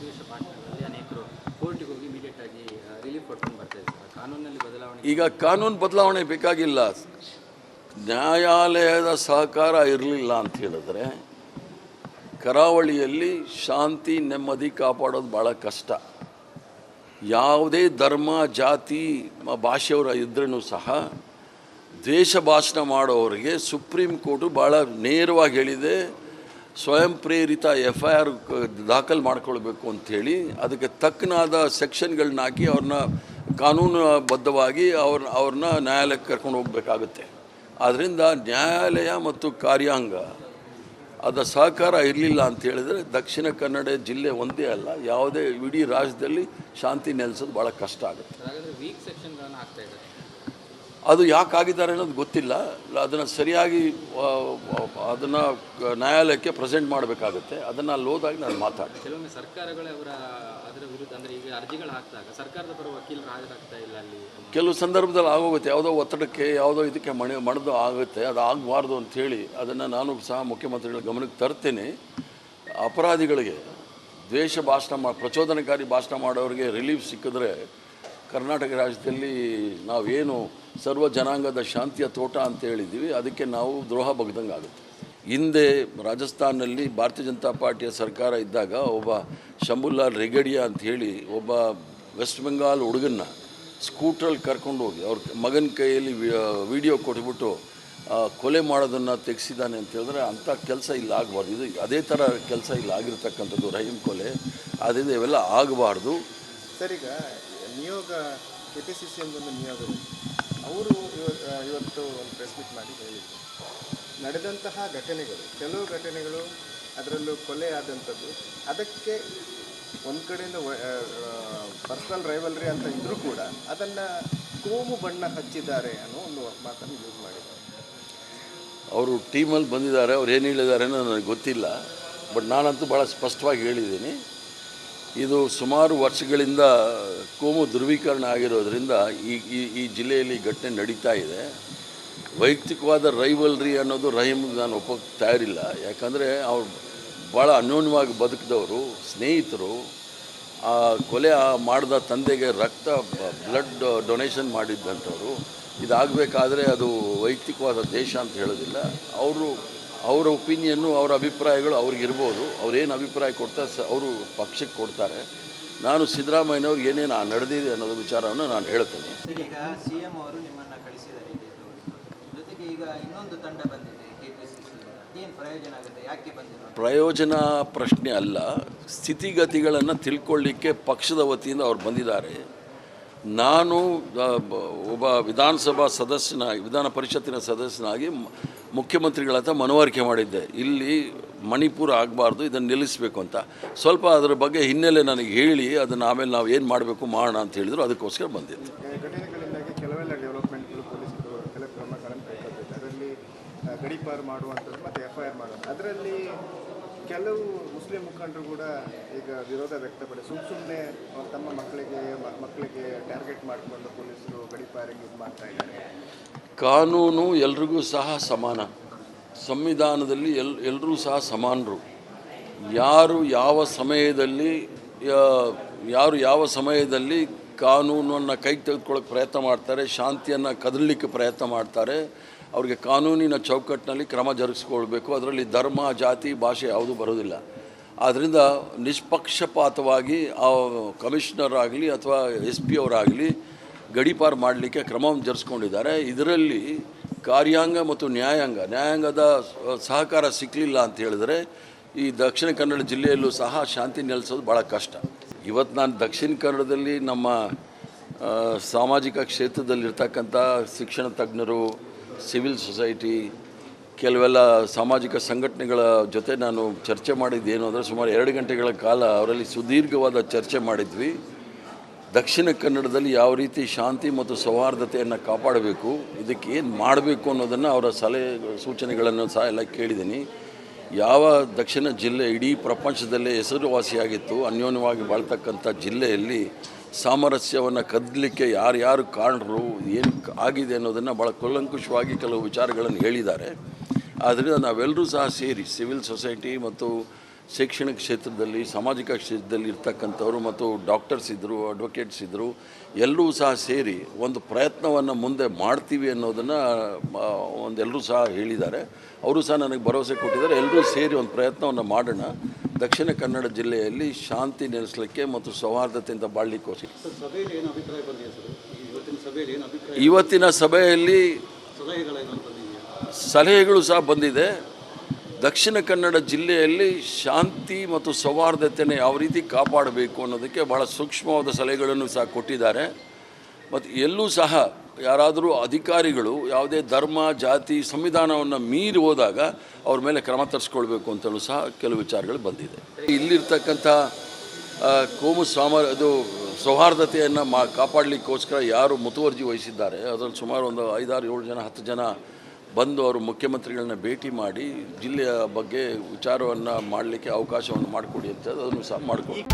ದ್ವೇಷ ಭಾಷಣಗಳಲ್ಲಿ ಅನೇಕರು ಕೋರ್ಟಿಗೆ ಹೋಗಿ ಇಮಿಡಿಯೇಟ್ ಆಗಿ ರಿಲೀಫ್ ಕೊಟ್ಕೊಂಡು ಬರ್ತಾ ಇದ್ದಾರೆ. ಕಾನೂನಲ್ಲಿ ಬದಲಾವಣೆ ಈಗ ಕಾನೂನು ಬದಲಾವಣೆ ಬೇಕಾಗಿಲ್ಲ. ನ್ಯಾಯಾಲಯದ ಸಹಕಾರ ಇರಲಿಲ್ಲ ಅಂತ ಹೇಳಿದ್ರೆ ಕರಾವಳಿಯಲ್ಲಿ ಶಾಂತಿ, ನೆಮ್ಮದಿ ಕಾಪಾಡೋದು ಭಾಳ ಕಷ್ಟ. ಯಾವುದೇ ಧರ್ಮ, ಜಾತಿ ಭಾಷೆಯವರ ಇದ್ರೂ ಸಹ ದ್ವೇಷ ಭಾಷಣ ಮಾಡೋರಿಗೆ ಸುಪ್ರೀಂ ಕೋರ್ಟು ಭಾಳ ನೇರವಾಗಿ ಹೇಳಿದೆ ಸ್ವಯಂ ಪ್ರೇರಿತ ಎಫ್ ಐ ಆರ್ ದಾಖಲು ಮಾಡ್ಕೊಳ್ಬೇಕು ಅಂಥೇಳಿ ಅದಕ್ಕೆ ತಕ್ಕನಾದ ಸೆಕ್ಷನ್ಗಳನ್ನ ಹಾಕಿ ಅವ್ರನ್ನ ಕಾನೂನುಬದ್ಧವಾಗಿ ಅವ್ರ, ಅವ್ರನ್ನ ನ್ಯಾಯಾಲಯಕ್ಕೆ ಕರ್ಕೊಂಡು ಹೋಗಬೇಕಾಗುತ್ತೆ. ಆದ್ದರಿಂದ ನ್ಯಾಯಾಲಯ ಮತ್ತು ಕಾರ್ಯಾಂಗ ಅದರ ಸಹಕಾರ ಇರಲಿಲ್ಲ ಅಂತ ಹೇಳಿದರೆ ದಕ್ಷಿಣ ಕನ್ನಡ ಜಿಲ್ಲೆ ಒಂದೇ ಅಲ್ಲ, ಯಾವುದೇ ಇಡೀ ರಾಜ್ಯದಲ್ಲಿ ಶಾಂತಿ ನೆಲೆಸೋದು ಭಾಳ ಕಷ್ಟ ಆಗುತ್ತೆ ಹಾಗಾದ್ರೆ ವೀಕ್ ಸೆಕ್ಷನ್ಗಳನ್ನು ಹಾಕ್ತಾ ಇದ್ದಾರೆ ಅದು ಯಾಕೆ ಆಗಿದ್ದಾರೆ ಅನ್ನೋದು ಗೊತ್ತಿಲ್ಲ. ಅದನ್ನು ಸರಿಯಾಗಿ ಅದನ್ನು ನ್ಯಾಯಾಲಯಕ್ಕೆ ಪ್ರೆಸೆಂಟ್ ಮಾಡಬೇಕಾಗುತ್ತೆ. ಅದನ್ನು ಅಲ್ಲಿ ಹೋದಾಗ ನಾನು ಮಾತಾಡ್ತೀನಿ. ಕೆಲವೊಮ್ಮೆ ಸರ್ಕಾರಗಳೇ ಅವರ ಅದರ ವಿರುದ್ಧ ಅಂದರೆ ಈಗ ಅರ್ಜಿಗಳು ಹಾಕಿದಾಗ ಸರ್ಕಾರದ ಪರ ವಕೀಲರು ಹಾಜರಾಗ್ತಾ ಇಲ್ಲ ಅಲ್ಲಿ ಕೆಲವು ಸಂದರ್ಭದಲ್ಲಿ ಆಗೋಗುತ್ತೆ. ಯಾವುದೋ ಒತ್ತಡಕ್ಕೆ ಯಾವುದೋ ಇದಕ್ಕೆ ಮಣೆ ಮಣದು ಆಗುತ್ತೆ. ಅದು ಆಗಬಾರ್ದು ಅಂಥೇಳಿ ಅದನ್ನು ನಾನು ಸಹ ಮುಖ್ಯಮಂತ್ರಿಗಳ ಗಮನಕ್ಕೆ ತರ್ತೇನೆ. ಅಪರಾಧಿಗಳಿಗೆ ದ್ವೇಷ ಭಾಷಣ ಮಾ ಪ್ರಚೋದನಕಾರಿ ಭಾಷಣ ಮಾಡೋರಿಗೆ ರಿಲೀಫ್ ಸಿಕ್ಕಿದ್ರೆ ಕರ್ನಾಟಕ ರಾಜ್ಯದಲ್ಲಿ ನಾವೇನು ಸರ್ವ ಜನಾಂಗದ ಶಾಂತಿಯ ತೋಟ ಅಂತ ಹೇಳಿದ್ದೀವಿ, ಅದಕ್ಕೆ ನಾವು ದ್ರೋಹ ಬಗ್ದಂಗೆ ಆಗುತ್ತೆ ಹಿಂದೆ ರಾಜಸ್ಥಾನಲ್ಲಿ ಭಾರತೀಯ ಜನತಾ ಪಾರ್ಟಿಯ ಸರ್ಕಾರ ಇದ್ದಾಗ ಒಬ್ಬ ಶಂಭುಲಾಲ್ ರೆಗಡಿಯಾ ಅಂತ ಹೇಳಿ ಒಬ್ಬ ವೆಸ್ಟ್ ಬೆಂಗಾಲ್ ಹುಡುಗನ್ನ ಸ್ಕೂಟ್ರಲ್ಲಿ ಕರ್ಕೊಂಡು ಹೋಗಿ, ಅವ್ರ ಮಗನ ಕೈಯಲ್ಲಿ ವಿಡಿಯೋ ಕೊಟ್ಬಿಟ್ಟು ಕೊಲೆ ಮಾಡೋದನ್ನು ತೆಗೆಸಿದ್ದಾನೆ ಅಂತ ಹೇಳಿದ್ರೆ ಅಂಥ ಕೆಲಸ ಇಲ್ಲ ಆಗಬಾರ್ದು. ಇದು ಅದೇ ಥರ ಕೆಲಸ ಇಲ್ಲ ಆಗಿರ್ತಕ್ಕಂಥದ್ದು ರಹೀಂ ಕೊಲೆ. ಅದರಿಂದ ಇವೆಲ್ಲ ಆಗಬಾರ್ದು. ಸರ್, ಈಗ ನಿಯೋಗ ಕೆ ಪಿ ಸಿ ಸಿ ಒಂದು ನಿಯೋಗ ಅವರು ಇವ- ಇವತ್ತು ಒಂದು ಪ್ರೆಸ್ ಮೀಟ್ ಮಾಡಿ ಹೇಳಿದರು. ನಡೆದಂತಹ ಘಟನೆಗಳು, ಕೆಲವು ಘಟನೆಗಳು ಅದರಲ್ಲೂ ಕೊಲೆ ಆದಂಥದ್ದು, ಅದಕ್ಕೆ ಒಂದು ಕಡೆಯಿಂದ ಪರ್ಸನಲ್ ರೈವಲ್ರಿ ಅಂತ ಇದ್ದರೂ ಕೂಡ ಅದನ್ನು ಕೋಮು ಬಣ್ಣ ಹಚ್ಚಿದ್ದಾರೆ ಅನ್ನೋ ಒಂದು ಮಾತನ್ನು ಯೂಸ್ ಮಾಡಿದ್ದಾರೆ. ಅವರು ಟೀಮಲ್ಲಿ ಬಂದಿದ್ದಾರೆ, ಅವ್ರು ಏನು ಹೇಳಿದ್ದಾರೆ ಅನ್ನೋ ನನಗೆ ಗೊತ್ತಿಲ್ಲ, ಬಟ್ ನಾನಂತೂ ಭಾಳ ಸ್ಪಷ್ಟವಾಗಿ ಹೇಳಿದ್ದೀನಿ. ಇದು ಸುಮಾರು ವರ್ಷಗಳಿಂದ ಕೋಮು ಧ್ರುವೀಕರಣ ಆಗಿರೋದ್ರಿಂದ ಈ ಈ ಈ ಜಿಲ್ಲೆಯಲ್ಲಿ ಘಟನೆ ನಡೀತಾ ಇದೆ. ವೈಯಕ್ತಿಕವಾದ ರೈವಲ್ರಿ ಅನ್ನೋದು ರಹೀಮ್ಗೆ ನಾನು ಒಪ್ಪಕ್ಕೆ ತಯಾರಿಲ್ಲ. ಯಾಕಂದರೆ ಅವ್ರು ಭಾಳ ಅನ್ಯೋನ್ಯವಾಗಿ ಬದುಕಿದವರು, ಸ್ನೇಹಿತರು. ಆ ಕೊಲೆ ಮಾಡಿದ ತಂದೆಗೆ ರಕ್ತ, ಬ್ಲಡ್ ಡೊನೇಷನ್ ಮಾಡಿದ್ದಂಥವ್ರು. ಇದಾಗಬೇಕಾದ್ರೆ ಅದು ವೈಯಕ್ತಿಕವಾದ ದೇಶ ಅಂತ ಹೇಳೋದಿಲ್ಲ. ಅವರು, ಅವರ ಒಪಿನಿಯನ್ನು, ಅವರ ಅಭಿಪ್ರಾಯಗಳು ಅವ್ರಿಗಿರ್ಬೋದು. ಅವ್ರೇನು ಅಭಿಪ್ರಾಯ ಕೊಡ್ತಾರೆ ಸ, ಅವರು ಪಕ್ಷಕ್ಕೆ ಕೊಡ್ತಾರೆ. ನಾನು ಸಿದ್ದರಾಮಯ್ಯನವ್ರಿಗೆ ಏನೇನು ನಡೆದಿದೆ ಅನ್ನೋದು ವಿಚಾರವನ್ನು ನಾನು ಹೇಳ್ತೇನೆ. ಪ್ರಯೋಜನ ಪ್ರಶ್ನೆ ಅಲ್ಲ. ಸ್ಥಿತಿಗತಿಗಳನ್ನು ತಿಳ್ಕೊಳ್ಳಿಕ್ಕೆ ಪಕ್ಷದ ವತಿಯಿಂದ ಅವ್ರು ಬಂದಿದ್ದಾರೆ. ನಾನು ಒಬ್ಬ ವಿಧಾನಸಭಾ ಸದಸ್ಯನಾಗಿ ವಿಧಾನ ಪರಿಷತ್ತಿನ ಸದಸ್ಯನಾಗಿ ಮುಖ್ಯಮಂತ್ರಿಗಳ ಹತ್ರ ಮನವರಿಕೆ ಮಾಡಿದ್ದೆ. ಇಲ್ಲಿ ಮಣಿಪುರ ಆಗಬಾರ್ದು ಇದನ್ನು ನಿಲ್ಲಿಸಬೇಕು ಅಂತ. ಸ್ವಲ್ಪ ಅದರ ಬಗ್ಗೆ ಹಿನ್ನೆಲೆ ನನಗೆ ಹೇಳಿ ಅದನ್ನು ಆಮೇಲೆ ನಾವು ಏನು ಮಾಡಬೇಕು ಮಾಡೋಣ ಅಂತ ಹೇಳಿದ್ರು ಅದಕ್ಕೋಸ್ಕರ ಬಂದಿತ್ತು ಗಡೀಪಾರು ಮಾಡುವಂಥದ್ದು ಮತ್ತು ಎಫ್ ಐ ಆರ್ ಮಾಡೋದು ಅದರಲ್ಲಿ ಕೆಲವು ಮುಸ್ಲಿಂ ಮುಖಂಡರು ಕೂಡ ಈಗ ವಿರೋಧ ವ್ಯಕ್ತಪಡಿಸಿ ಸುಮ್ಮ ಸುಮ್ಮನೆ ತಮ್ಮ ಮಕ್ಕಳಿಗೆ ಮಕ್ಕಳಿಗೆ ಟಾರ್ಗೆಟ್ ಮಾಡಿಕೊಂಡು ಪೊಲೀಸರು ಗಡಿಪಾರಿಗೆ ಇದು ಮಾಡ್ತಾ ಇದ್ದಾರೆ. ಕಾನೂನು ಎಲ್ರಿಗೂ ಸಹ ಸಮಾನ. ಸಂವಿಧಾನದಲ್ಲಿ ಎಲ್ ಎಲ್ಲರೂ ಸಹ ಸಮಾನರು. ಯಾರು ಯಾವ ಸಮಯದಲ್ಲಿ ಯಾರು ಯಾವ ಸಮಯದಲ್ಲಿ ಕಾನೂನನ್ನು ಕೈ ತೆಗೆದುಕೊಳ್ಳೋಕೆ ಪ್ರಯತ್ನ ಮಾಡ್ತಾರೆ, ಶಾಂತಿಯನ್ನು ಕದಲಿಕ್ಕೆ ಪ್ರಯತ್ನ ಮಾಡ್ತಾರೆ, ಅವರಿಗೆ ಕಾನೂನಿನ ಚೌಕಟ್ಟಿನಲ್ಲಿ ಕ್ರಮ ಜರುಗಿಸ್ಕೊಳ್ಬೇಕು. ಅದರಲ್ಲಿ ಧರ್ಮ, ಜಾತಿ, ಭಾಷೆ ಯಾವುದೂ ಬರೋದಿಲ್ಲ. ಆದ್ದರಿಂದ ನಿಷ್ಪಕ್ಷಪಾತವಾಗಿ ಆ ಕಮಿಷನರ್ ಆಗಲಿ ಅಥವಾ ಎಸ್ ಪಿ ಅವರಾಗಲಿ ಗಡೀಪಾರು ಮಾಡಲಿಕ್ಕೆ ಕ್ರಮವನ್ನು ಜರುಗಿಸ್ಕೊಂಡಿದ್ದಾರೆ. ಇದರಲ್ಲಿ ಕಾರ್ಯಾಂಗ ಮತ್ತು ನ್ಯಾಯಾಂಗ. ನ್ಯಾಯಾಂಗದ ಸಹಕಾರ ಸಿಕ್ಕಲಿಲ್ಲ ಅಂತ ಹೇಳಿದ್ರೆ ಈ ದಕ್ಷಿಣ ಕನ್ನಡ ಜಿಲ್ಲೆಯಲ್ಲೂ ಸಹ ಶಾಂತಿ ನೆಲೆಸೋದು ಭಾಳ ಕಷ್ಟ. ಇವತ್ತು ನಾನು ದಕ್ಷಿಣ ಕನ್ನಡದಲ್ಲಿ ನಮ್ಮ ಸಾಮಾಜಿಕ ಕ್ಷೇತ್ರದಲ್ಲಿರ್ತಕ್ಕಂಥ ಶಿಕ್ಷಣ ತಜ್ಞರು, ಸಿವಿಲ್ ಸೊಸೈಟಿ, ಕೆಲವೆಲ್ಲ ಸಾಮಾಜಿಕ ಸಂಘಟನೆಗಳ ಜೊತೆ ನಾನು ಚರ್ಚೆ ಮಾಡಿದ್ದೇನು ಅಂದರೆ ಸುಮಾರು ಎರಡು ಗಂಟೆಗಳ ಕಾಲ ಅವರಲ್ಲಿ ಸುದೀರ್ಘವಾದ ಚರ್ಚೆ ಮಾಡಿದ್ವಿ. ದಕ್ಷಿಣ ಕನ್ನಡದಲ್ಲಿ ಯಾವ ರೀತಿ ಶಾಂತಿ ಮತ್ತು ಸೌಹಾರ್ದತೆಯನ್ನು ಕಾಪಾಡಬೇಕು, ಇದಕ್ಕೆ ಏನು ಮಾಡಬೇಕು ಅನ್ನೋದನ್ನು ಅವರ ಸಲಹೆ, ಸೂಚನೆಗಳನ್ನು ಸಹ ಎಲ್ಲ ಕೇಳಿದ್ದೀನಿ. ಯಾವ ದಕ್ಷಿಣ ಜಿಲ್ಲೆ, ಇಡೀ ಪ್ರಪಂಚದಲ್ಲೇ ಹೆಸರುವಾಸಿಯಾಗಿತ್ತು, ಅನ್ಯೋನ್ಯವಾಗಿ ಬಾಳ್ತಕ್ಕಂಥ ಜಿಲ್ಲೆಯಲ್ಲಿ ಸಾಮರಸ್ಯವನ್ನು ಕದ್ದಲಿಕ್ಕೆ ಯಾರ್ಯಾರು ಕಾರಣರು, ಏನು ಆಗಿದೆ ಅನ್ನೋದನ್ನು ಭಾಳ ಕುಲಂಕುಷವಾಗಿ ಕೆಲವು ವಿಚಾರಗಳನ್ನು ಹೇಳಿದ್ದಾರೆ. ಆದ್ದರಿಂದ ನಾವೆಲ್ಲರೂ ಸಹ ಸೇರಿ, ಸಿವಿಲ್ ಸೊಸೈಟಿ ಮತ್ತು ಶೈಕ್ಷಣಿಕ ಕ್ಷೇತ್ರದಲ್ಲಿ ಸಾಮಾಜಿಕ ಕ್ಷೇತ್ರದಲ್ಲಿ ಇರ್ತಕ್ಕಂಥವ್ರು ಮತ್ತು ಡಾಕ್ಟರ್ಸ್ ಇದ್ದರು ಅಡ್ವೊಕೇಟ್ಸ್ ಇದ್ದರು ಎಲ್ಲರೂ ಸಹ ಸೇರಿ ಒಂದು ಪ್ರಯತ್ನವನ್ನು ಮುಂದೆ ಮಾಡ್ತೀವಿ ಅನ್ನೋದನ್ನು ಒಂದೆಲ್ಲರೂ ಸಹ ಹೇಳಿದ್ದಾರೆ. ಅವರು ಸಹ ನನಗೆ ಭರವಸೆ ಕೊಟ್ಟಿದ್ದಾರೆ. ಎಲ್ಲರೂ ಸೇರಿ ಒಂದು ಪ್ರಯತ್ನವನ್ನು ಮಾಡೋಣ. ದಕ್ಷಿಣ ಕನ್ನಡ ಜಿಲ್ಲೆಯಲ್ಲಿ ಶಾಂತಿ ನೆಲೆಸಲಿಕ್ಕೆ ಮತ್ತು ಸೌಹಾರ್ದತೆಯಿಂದ ಬಾಳಲಿಕ್ಕೋಸ್ಕರ. ಇವತ್ತಿನ ಸಭೆಯಲ್ಲಿ ಸಲಹೆಗಳು ಸಹ ಬಂದಿದೆ. ದಕ್ಷಿಣ ಕನ್ನಡ ಜಿಲ್ಲೆಯಲ್ಲಿ ಶಾಂತಿ ಮತ್ತು ಸೌಹಾರ್ದತೆಯನ್ನು ಯಾವ ರೀತಿ ಕಾಪಾಡಬೇಕು ಅನ್ನೋದಕ್ಕೆ ಭಾಳ ಸೂಕ್ಷ್ಮವಾದ ಸಲಹೆಗಳನ್ನು ಸಹ ಕೊಟ್ಟಿದ್ದಾರೆ. ಮತ್ತು ಎಲ್ಲೂ ಸಹ ಯಾರಾದರೂ ಅಧಿಕಾರಿಗಳು ಯಾವುದೇ ಧರ್ಮ, ಜಾತಿ, ಸಂವಿಧಾನವನ್ನು ಮೀರಿ ಹೋದಾಗ ಅವ್ರ ಮೇಲೆ ಕ್ರಮ ತರಿಸ್ಕೊಳ್ಬೇಕು ಅಂತಲೂ ಸಹ ಕೆಲವು ವಿಚಾರಗಳು ಬಂದಿದೆ. ಇಲ್ಲಿರ್ತಕ್ಕಂಥ ಕೋಮು ಸಾಮ ಅದು ಸೌಹಾರ್ದತೆಯನ್ನು ಮಾ, ಕಾಪಾಡಲಿಕ್ಕೋಸ್ಕರ ಯಾರು ಮುತುವರ್ಜಿ ವಹಿಸಿದ್ದಾರೆ, ಅದರಲ್ಲಿ ಸುಮಾರು ಒಂದು ಐದಾರು ಏಳು ಜನ, ಹತ್ತು ಜನ ಬಂದು ಅವರು ಮುಖ್ಯಮಂತ್ರಿಗಳನ್ನ ಭೇಟಿ ಮಾಡಿ ಜಿಲ್ಲೆಯ ಬಗ್ಗೆ ವಿಚಾರವನ್ನು ಮಾಡಲಿಕ್ಕೆ ಅವಕಾಶವನ್ನು ಮಾಡಿಕೊಡಿ ಅಂತ ಅದನ್ನು ಸಹ ಮಾಡಿಕೊಡಿ